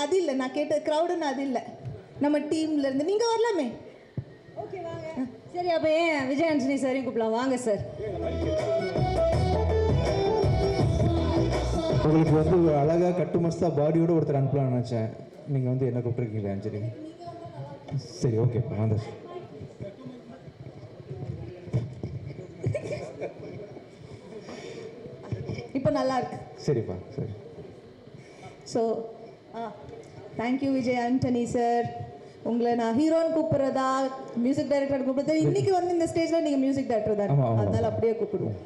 நான் கேட்ட க்ரௌடுன்னு அது இல்லை. நம்ம டீம்ல இருந்து நீங்க வரலாமே. ஓகே வாங்க. சரி அப்போ ஏன் விஜய் ஆண்டனி சாரையும் கூப்பிடலாம்? வாங்க சார் உங்களுக்கு வந்து ஒரு அழகாக கட்டு மஸ்தா பாடியோட ஒருத்தர் அனுப்பலாம்னு நினச்சேன். நீங்கள் வந்து என்ன கூப்பிட்டுருக்கீங்களா அஞ்சலி சரி ஓகேப்பா வாங்க இப்போ நல்லா இருக்கு. சரிப்பா சரி. So thank you Vijay Antony sir உங்களை நான் ஹீரோன்னு கூப்பிடுறதா மியூசிக் டைரக்டர் கூப்பிடுறது இன்னைக்கு வந்து இந்த ஸ்டேஜில் நீங்கள் மியூசிக் டைரக்டர் தான். அதனால அப்படியே கூப்பிடுவோம்.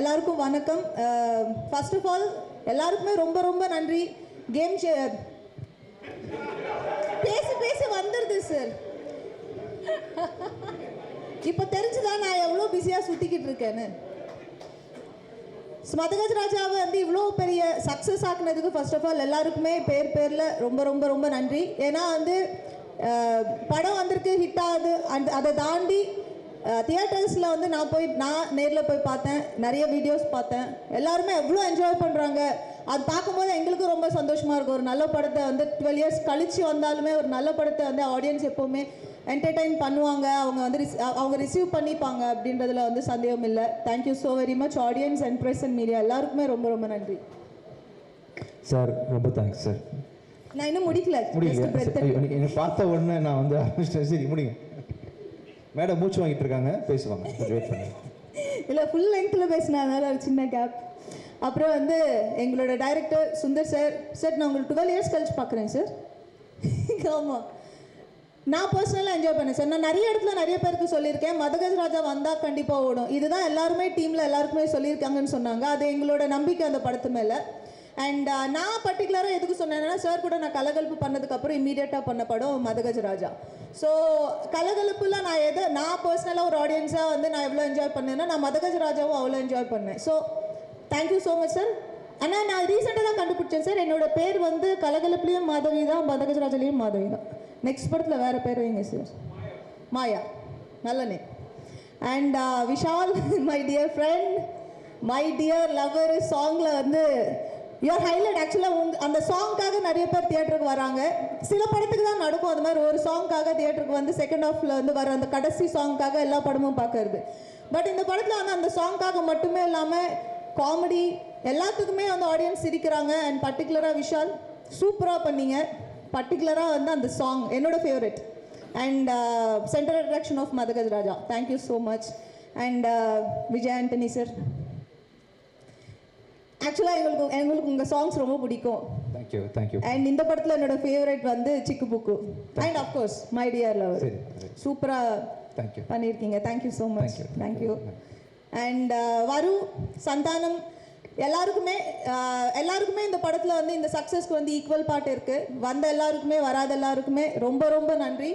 எல்லாருக்கும் வணக்கம். ஃபர்ஸ்ட் ஆஃப் ஆல் எல்லாருக்குமே ரொம்ப ரொம்ப நன்றி. கேம் பேசி பேசி வந்துடுது சார் இப்போ தெரிஞ்சுதா நான் எவ்வளோ பிஸியாக சுற்றிக்கிட்டு இருக்கேன்னு? ஸ்மதகஜ் ராஜாவை வந்து இவ்வளோ பெரிய சக்ஸஸ் ஆக்குனதுக்கு ஃபர்ஸ்ட் ஆஃப் ஆல் எல்லாருக்குமே பேர் பேரில் ரொம்ப ரொம்ப ரொம்ப நன்றி. ஏன்னா வந்து படம் வந்திருக்கு ஹிட் ஆகுது. அந்த அதை தாண்டி தியேட்டர்ஸில் வந்து நான் போய் நான் நேரில் போய் பார்த்தேன். நிறைய வீடியோஸ் பார்த்தேன். எல்லாருமே எவ்வளோ என்ஜாய் பண்ணுறாங்க அது பார்க்கும்போது எங்களுக்கும் ரொம்ப சந்தோஷமாக இருக்கும். ஒரு நல்ல படத்தை வந்து டுவெல் இயர்ஸ் கழிச்சு வந்தாலுமே ஒரு நல்ல படத்தை வந்து ஆடியன்ஸ் எப்போவுமே என்டர்டெயின் பண்ணுவாங்க. அவங்க வந்து ரிஸ்- அவங்க ரிசீவ் பண்ணிப்பாங்க அப்படின்றதுல வந்து சந்தேகம் இல்லை. Thank you so very much audience and press and media எல்லாருக்குமே ரொம்ப ரொம்ப நன்றி. சார் ரொம்ப தேங்க்ஸ் சார். நான் இன்னும் முடிக்கல. முடியல பார்த்த உடனே நான் வந்து ஆரம்பிச்சிட்டேன். சரி முடியும் மேடம் மூச்சு வாங்கிட்டு இருக்காங்க. பேசுவாங்க. கொஞ்சம் வெயிட் பண்ணுங்க. இல்லை ஃபுல் லெங்க்த்தில் பேசினதுனால ஒரு சின்ன கேப் அப்புறம் வந்து எங்களோட டைரக்டர் சுந்தர் சார் சார் நான் உங்களுக்கு டுவெல் இயர்ஸ் கழிச்சு பார்க்குறேன் சார் ஆமாம் நான் பர்சனலாக என்ஜாய் பண்ணேன் சார் நான் நிறைய இடத்துல நிறைய பேருக்கு சொல்லியிருக்கேன். மதகஜ் ராஜா வந்தால் கண்டிப்பாக ஓடும். இதுதான் எல்லாருமே டீமில் எல்லாருக்குமே சொல்லியிருக்காங்கன்னு சொன்னாங்க. அது எங்களோட நம்பிக்கை அந்த படத்து மேலே. அண்ட் நான் பர்டிகுலராக எதுக்கு சொன்னேன்னா சார் கூட நான் கலகலப்பு பண்ணதுக்கப்புறம் இமீடியட்டாக பண்ண படம் மதகஜ ராஜா. ஸோ கலகலப்பில் நான் எதை நான் பர்சனலாக ஒரு ஆடியன்ஸாக வந்து நான் எவ்வளோ என்ஜாய் பண்ணேன்னா நான் மதகஜ ராஜாவும் அவ்வளோ என்ஜாய் பண்ணேன். So thank you so much sir ஆனால் நான் ரீசெண்டாக தான் கண்டுபிடிச்சேன் சார் என்னோட பேர் வந்து கலகலப்புலேயும் மாதவி தான் பதகஜராஜலையும் மாதவி தான் நெக்ஸ்ட் படத்தில் வேறு பேர் வைங்க சார் மாயா. நல்ல name and uh, Vishal my dear friend my dear lover சாங்கில் வந்து யுவர் ஹைலைட் ஆக்சுவலாக உங் அந்த சாங்க்காக நிறைய பேர் தியேட்டருக்கு வராங்க. சில படத்துக்கு தான் நடக்கும் அது மாதிரி ஒரு சாங்க்காக தியேட்டருக்கு வந்து செகண்ட் ஆஃபில் வந்து வர அந்த கடைசி சாங்க்காக எல்லா படமும் பார்க்கறது. பட் இந்த படத்தில் வந்து அந்த சாங்க்காக மட்டுமே இல்லாமல் காமெடி எல்லாத்துக்குமே வந்து ஆடியன்ஸ் சிரிக்கிறாங்க. அண்ட் பர்டிகுலராக விஷால் சூப்பராக பண்ணீங்க. பர்டிகுலராக வந்து அந்த சாங் என்னோட favourite and central attraction of Madhagaj Raja thank you so much and Vijay Antony sir ஆக்சுவலாக எங்களுக்கு எங்களுக்கு உங்கள் சாங்ஸ் ரொம்ப பிடிக்கும். தேங்க்யூ தேங்க்யூ அண்ட் இந்த படத்தில் என்னோட ஃபேவரட் வந்து Chikku Bukku and of course my dear சரி. சூப்பராக தேங்க்யூ பண்ணியிருக்கீங்க. Thank you so much. Thank you and Varu Santhanam. எல்லாருக்குமே எல்லாருக்குமே இந்த படத்தில் வந்து இந்த சக்ஸஸ்க்கு வந்து ஈக்குவல் பார்ட் இருக்குது வந்த எல்லாருக்குமே வராத எல்லாருக்குமே ரொம்ப ரொம்ப நன்றி.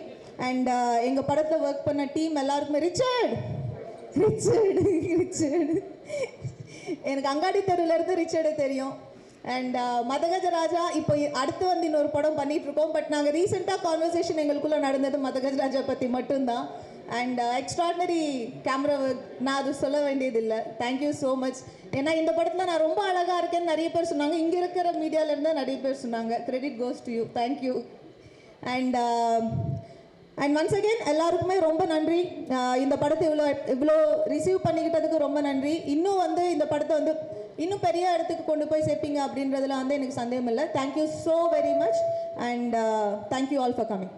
அண்ட் எங்கள் படத்தில் ஒர்க் பண்ண டீம் எல்லாருக்குமே ரிச்சர்ட்! ரிச்சர்டு! ரிச்சர்டு! எனக்கு அங்காடி தெருவிலேருந்து இருந்து ரிச்சர்டு தெரியும். அண்ட் மதகஜ ராஜா இப்போ அடுத்து வந்து இன்னொரு படம் பண்ணிகிட்ருக்கோம் இருக்கோம். பட் நாங்கள் ரீசெண்டாக கான்வர்சேஷன் எங்களுக்குள்ளே நடந்தது மதகஜ ராஜா பற்றி மட்டும்தான். அண்ட் எக்ஸ்ட்ராடனரி கேமரா நான் அது சொல்ல வேண்டியதில்லை. தேங்க்யூ ஸோ மச் ஏன்னா இந்த படத்தில் நான் ரொம்ப அழகாக இருக்கேன்னு நிறைய பேர் சொன்னாங்க. இங்கே இருக்கிற மீடியாவிலேருந்து நிறைய பேர் சொன்னாங்க. Credit goes to you thank you and and once again எல்லாருக்குமே ரொம்ப நன்றி. Uh, இந்த படத்தை இவ்வளோ இவ்வளோ ரிசீவ் பண்ணிக்கிட்டதுக்கு ரொம்ப நன்றி. இன்னும் வந்து இந்த படத்தை வந்து இன்னும் பெரிய இடத்துக்கு கொண்டு போய் சேர்ப்பீங்க அப்படின்றதுல வந்து எனக்கு சந்தேகம் இல்லை thank you so very much and thank you all for coming